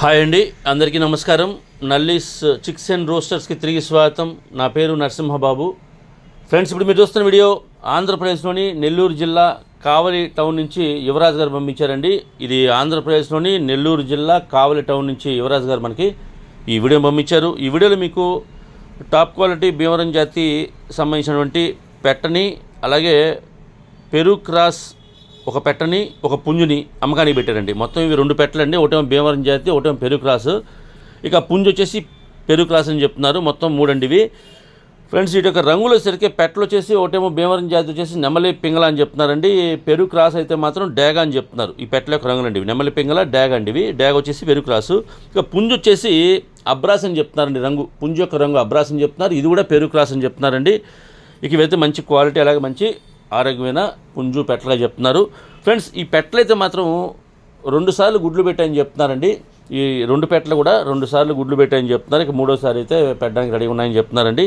Hi అండి అందరికీ నమస్కారం. నల్లీస్ చిక్స్ అండ్ రోస్టర్స్కి తిరిగి స్వాగతం. నా పేరు నరసింహబాబు. ఫ్రెండ్స్ ఇప్పుడు మీరు చూస్తున్న వీడియో ఆంధ్రప్రదేశ్లోని నెల్లూరు జిల్లా కావలి టౌన్ నుంచి యువరాజ్ గారు పంపించారండి. ఇది ఆంధ్రప్రదేశ్లోని నెల్లూరు జిల్లా కావలి టౌన్ నుంచి యువరాజ్ గారు మనకి ఈ వీడియో పంపించారు. ఈ వీడియోలో మీకు టాప్ క్వాలిటీ భీమవరం జాతి సంబంధించినటువంటి పెట్టని అలాగే పెరు క్రాస్ ఒక పెట్టని ఒక పుంజుని అమ్మకానికి పెట్టారండి. మొత్తం ఇవి రెండు పెట్టలండి. ఒకటేమో భీమవరం జాతి ఒకటేమో పెరుగు క్రాస్. ఇక పుంజు వచ్చేసి పెరుగు క్రాస్ అని చెప్తున్నారు. మొత్తం మూడండి ఇవి. ఫ్రెండ్స్ వీటి యొక్క రంగులు సరికి పెట్టలు వచ్చేసి ఒకటేమో భీమవరం జాతి వచ్చేసి నెమలి పింగళ అని చెప్తున్నారండి. పెరు క్రాస్ అయితే మాత్రం డాగా అని చెప్తున్నారు. ఈ పెట్టల యొక్క రంగులండి ఇవి. నెమలి పింగళ డాగ్ అండి ఇవి. డాగ్ వచ్చేసి పెరుగు క్రాసు. ఇక పుంజు వచ్చేసి అబ్రాస్ అని చెప్తున్నారండి రంగు. పుంజు యొక్క రంగు అబ్రాస్ అని చెప్తున్నారు. ఇది కూడా పెరుగు క్రాస్ అని చెప్తున్నారండి. ఇక ఇవైతే మంచి క్వాలిటీ అలాగే మంచి ఆరోగ్యమైన పుంజు పెట్టలుగా చెప్తున్నారు. ఫ్రెండ్స్ ఈ పెట్టలు అయితే మాత్రం రెండు సార్లు గుడ్లు పెట్టాయని చెప్తున్నారండి. ఈ రెండు పెట్టలు కూడా రెండు సార్లు గుడ్లు పెట్టాయని చెప్తున్నారు. ఇక మూడోసారి అయితే పెట్టడానికి రెడీ ఉన్నాయని చెప్తున్నారండి.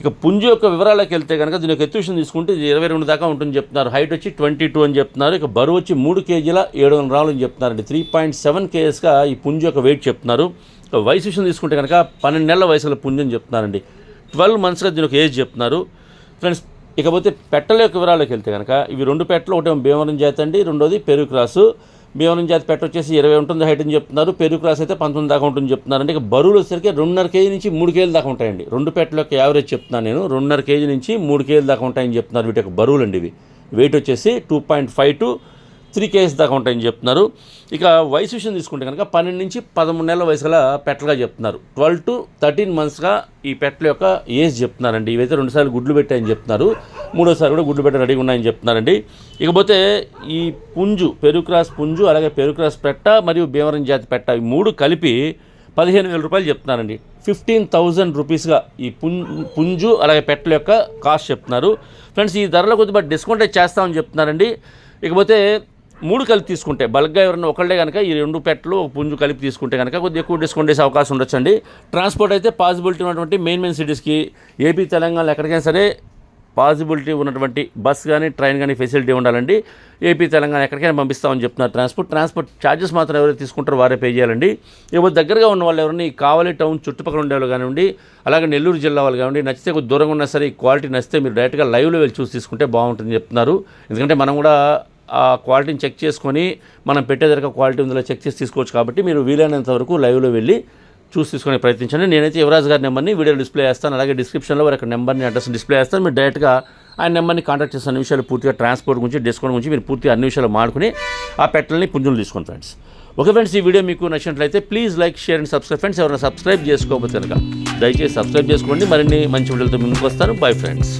ఇక పుంజు యొక్క వివరాలకు వెళ్తే కనుక దీని యొక్క ఎత్తుషన్ తీసుకుంటే ఇది ఇరవై రెండు దాకా ఉంటుంది చెప్తున్నారు. హైట్ వచ్చి ట్వంటీ టూ అని చెప్తున్నారు. ఇక బరువు వచ్చి మూడు కేజీల ఏడు వందల రావులు అని చెప్తున్నారండి. త్రీ పాయింట్ సెవెన్ కేజెస్గా ఈ పుంజు యొక్క వెయిట్ చెప్తున్నారు. వయసు విషయం తీసుకుంటే కనుక పన్నెండు నెలల వయసులో పుంజు అని చెప్తున్నారండి. ట్వెల్వ్ మంత్స్గా దీని ఒక ఏజ్ చెప్తున్నారు. ఫ్రెండ్స్ ఇకపోతే పెట్టల యొక్క వివరాలకు వెళ్తే కనుక ఇవి రెండు పెట్టలు ఒకటి భీమవరం జాతి అండి రెండోది పెరుగు క్రాసు. భీమవరం జాతి పెట్ట వచ్చేసి ఇరవై ఉంటుంది హైట్ అని చెప్తున్నారు. పెరుగు క్రాస్ అయితే పంతొమ్మిది దాకా ఉంటుంది చెప్తున్నారు. అంటే ఇక బరువులు వచ్చేసరికి రెండున్నర కేజీ నుంచి మూడు కేజీల దాకా ఉంటాయండి. రెండు పెట్టల యొక్క యావరేజ్ చెప్తున్నాను నేను. రెండున్నర కేజీ నుంచి మూడు కేజీల దాకా ఉంటాయని చెప్తున్నారు వీటి యొక్క బరువులు అండి ఇవి. వెయిట్ వచ్చేసి two point five to three KGs దాకా ఉంటాయని చెప్తున్నారు. ఇక వయసు విషయం తీసుకుంటే కనుక పన్నెండు నుంచి పదమూడు నెలల వయసు గల పెట్టలుగా చెప్తున్నారు. ట్వెల్వ్ టు థర్టీన్ మంత్స్గా ఈ పెట్టల యొక్క ఏజ్ చెప్తున్నారండి. ఇవైతే రెండుసార్లు గుడ్లు పెట్టాయని చెప్తున్నారు. మూడోసారి కూడా గుడ్లు పెట్ట రెడీగా ఉన్నాయని చెప్తున్నారండి. ఇకపోతే ఈ పుంజు పెరుక్రాస్ పుంజు అలాగే పెరుక్రాస్ పెట్ట మరియు భీమవరం జాతి పెట్ట ఈ మూడు కలిపి పదిహేను వేల రూపాయలు చెప్తున్నారండి. ఫిఫ్టీన్ థౌజండ్ రూపీస్గా ఈ పుం పుంజు అలాగే పెట్టల యొక్క కాస్ట్ చెప్తున్నారు. ఫ్రెండ్స్ ఈ ధరలో కొద్దిగా డిస్కౌంట్ అయితే చేస్తామని చెప్తున్నారండి. ఇకపోతే మూడు కలిపి తీసుకుంటే బల్క్గా ఎవరైనా ఒకళ్ళే కనుక ఈ రెండు పెట్టలు ఒక పుంజు కలిపి తీసుకుంటే కనుక కొద్దిగా ఎక్కువ డిస్కౌంట్ చేసే అవకాశం ఉండొచ్చండి. ట్రాన్స్పోర్ట్ అయితే పాసిబిలిటీ ఉన్నటువంటి మెయిన్ మెయిన్ సిటీస్కి ఏపీ తెలంగాణలో ఎక్కడికైనా సరే పాసిబిలిటీ ఉన్నటువంటి బస్ కానీ ట్రైన్ కానీ ఫెసిలిటీ ఉండాలండి. ఏపీ తెలంగాణ ఎక్కడికైనా పంపిస్తామని చెప్తున్నారు ట్రాన్స్పోర్ట్. ట్రాన్స్పోర్ట్ ఛార్జెస్ మాత్రం ఎవరైతే తీసుకుంటారో వారే పే చేయాలండి. ఇవ్వ దగ్గరగా ఉన్న వాళ్ళు ఎవరైనా ఈ కావలి టౌన్ చుట్టుపక్కల ఉండే వాళ్ళు కానివ్వండి అలాగే నెల్లూరు జిల్లా వాళ్ళు కానివ్వండి నచ్చితే కొద్ది దూరంగా ఉన్నా సరే ఈ క్వాలిటీ నచ్చితే మీరు డైరెక్ట్గా లైవ్లో వెళ్ళి చూసి తీసుకుంటే బాగుంటుందని చెప్తున్నారు. ఎందుకంటే మనం కూడా ఆ క్వాలిటీని చెక్ చేసుకొని మనం పెట్టే క్వాలిటీ ఉందో చెక్ చేసి తీసుకోవచ్చు కాబట్టి మీరు వీలైనంత వరకు లైవ్లో వెళ్ళి చూసి తీసుకునే ప్రయత్నించండి. నేనైతే యువరాజ్ గారి నెంబర్ని వీడియో డిస్ప్లే చేస్తాను అలాగే డిస్క్రిప్షన్లో వారి నెంబర్ని అడ్రస్ డిస్ప్లే చేస్తాను. మీరు డైరెక్ట్గా ఆయన నెంబర్ని కాంటాక్ట్ చేసిన విషయాలు పూర్తిగా ట్రాన్స్పోర్ట్ గురించి డిస్కౌంట్ గురించి మీరు పూర్తిగా అన్ని విషయాలు మాడుకుని ఆ పెట్టలని పుంజులు తీసుకోండి ఫ్రెండ్స్ ఓకే ఫ్రెండ్స్ ఈ వీడియో మీకు నచ్చినట్లయితే please like share and subscribe friends. ఎవరైనా సబ్స్క్రైబ్ చేసుకోకపోతే కనుక దయచేసి సబ్స్క్రైబ్ చేసుకోండి. మరిన్ని మంచి వీడియోలతో ముందుకు వస్తాను. Bye friends